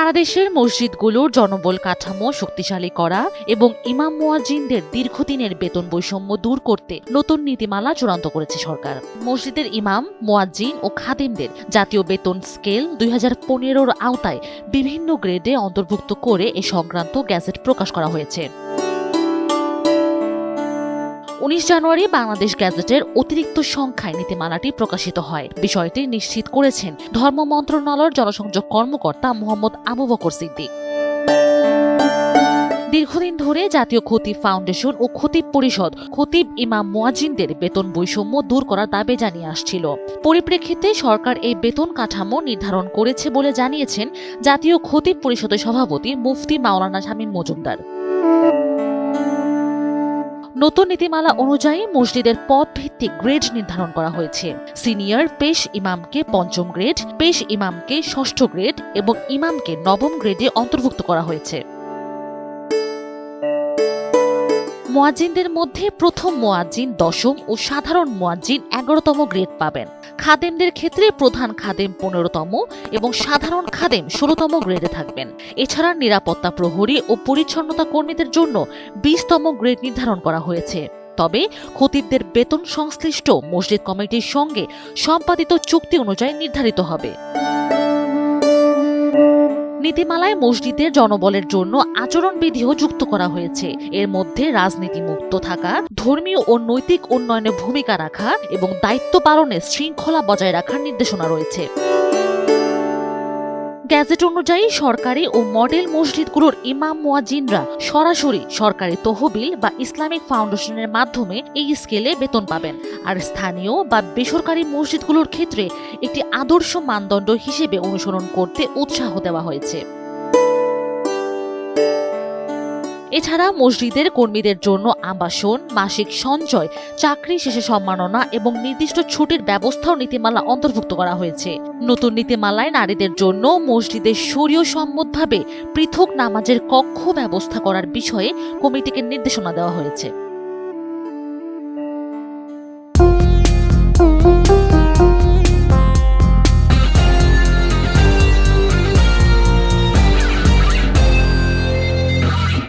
সারা দেশের মসজিদগুলোর জনবল কাঠামো শক্তিশালী করা এবং ইমাম মোয়াজিনদের দীর্ঘদিনের বেতন বৈষম্য দূর করতে নতুন নীতিমালা চূড়ান্ত করেছে সরকার। মসজিদের ইমাম মোয়াজিন ও খাদিমদের জাতীয় বেতন স্কেল দুই হাজার পনেরোর আওতায় বিভিন্ন গ্রেডে অন্তর্ভুক্ত করে এ সংক্রান্ত গ্যাজেট প্রকাশ করা হয়েছে। উনিশ জানুয়ারি বাংলাদেশ গ্যাজেটের অতিরিক্ত সংখ্যায় নীতিমালাটি প্রকাশিত হয়। বিষয়টি নিশ্চিত করেছেন ধর্ম মন্ত্রণালয়ের জনসংযোগ কর্মকর্তা মোহাম্মদ আবু বকর সিদ্দিক। দীর্ঘদিন ধরে জাতীয় খতিব ফাউন্ডেশন ও খতিব পরিষদ খতিব ইমাম মুয়াজিনদের বেতন বৈষম্য দূর করার দাবি জানিয়ে আসছিল। পরিপ্রেক্ষিতে সরকার এই বেতন কাঠামো নির্ধারণ করেছে বলে জানিয়েছেন জাতীয় খতিব পরিষদের সভাপতি মুফতি মাওলানা শামীম মজুমদার। নতুন নীতিমালা অনুযায়ী মসজিদের পদ ভিত্তিক গ্রেড নির্ধারণ করা হয়েছে। সিনিয়র পেশ ইমামকে পঞ্চম গ্রেড, পেশ ইমামকে ষষ্ঠ গ্রেড এবং ইমামকে নবম গ্রেডে অন্তর্ভুক্ত করা হয়েছে। মোয়াজিনদের মধ্যে প্রথম মোয়াজিন দশম ও সাধারণ মোয়াজিন এগারোতম গ্রেড পাবেন। খাদেমদের ক্ষেত্রে প্রধান খাদেম পনেরোতম এবং সাধারণ খাদেম ষোলোতম গ্রেডে থাকবেন। এছাড়া নিরাপত্তা প্রহরী ও পরিচ্ছন্নতা কর্মীদের জন্য বিশতম গ্রেড নির্ধারণ করা হয়েছে। তবে খতিবদের বেতন সংশ্লিষ্ট মসজিদ কমিটির সঙ্গে সম্পাদিত চুক্তি অনুযায়ী নির্ধারিত হবে। নীতিমালায় মসজিদের জনবলের জন্য আচরণবিধিও যুক্ত করা হয়েছে। এর মধ্যে রাজনীতি মুক্ত থাকা, ধর্মীয় ও নৈতিক উন্নয়নে ভূমিকা রাখা এবং দায়িত্ব পালনে শৃঙ্খলা বজায় রাখার নির্দেশনা রয়েছে। গ্যাজেট অনুযায়ী সরকারি ও মডেল মসজিদগুলোর ইমাম মোয়াজিনরা সরাসরি সরকারি তহবিল বা ইসলামিক ফাউন্ডেশনের মাধ্যমে এই স্কেলে বেতন পাবেন। আর স্থানীয় বা বেসরকারি মসজিদগুলোর ক্ষেত্রে একটি আদর্শ মানদণ্ড হিসেবে অনুসরণ করতে উৎসাহ দেওয়া হয়েছে। এছাড়া মসজিদের কর্মীদের জন্য আবাসন, মাসিক সঞ্চয়, চাকরি শেষে সম্মাননা এবং নির্দিষ্ট ছুটির ব্যবস্থাও নীতিমালা অন্তর্ভুক্ত করা হয়েছে। নতুন নীতিমালায় নারীদের জন্য মসজিদের শরীয় সম্মতভাবে পৃথক নামাজের কক্ষ ব্যবস্থা করার বিষয়ে কমিটিকে নির্দেশনা দেওয়া হয়েছে।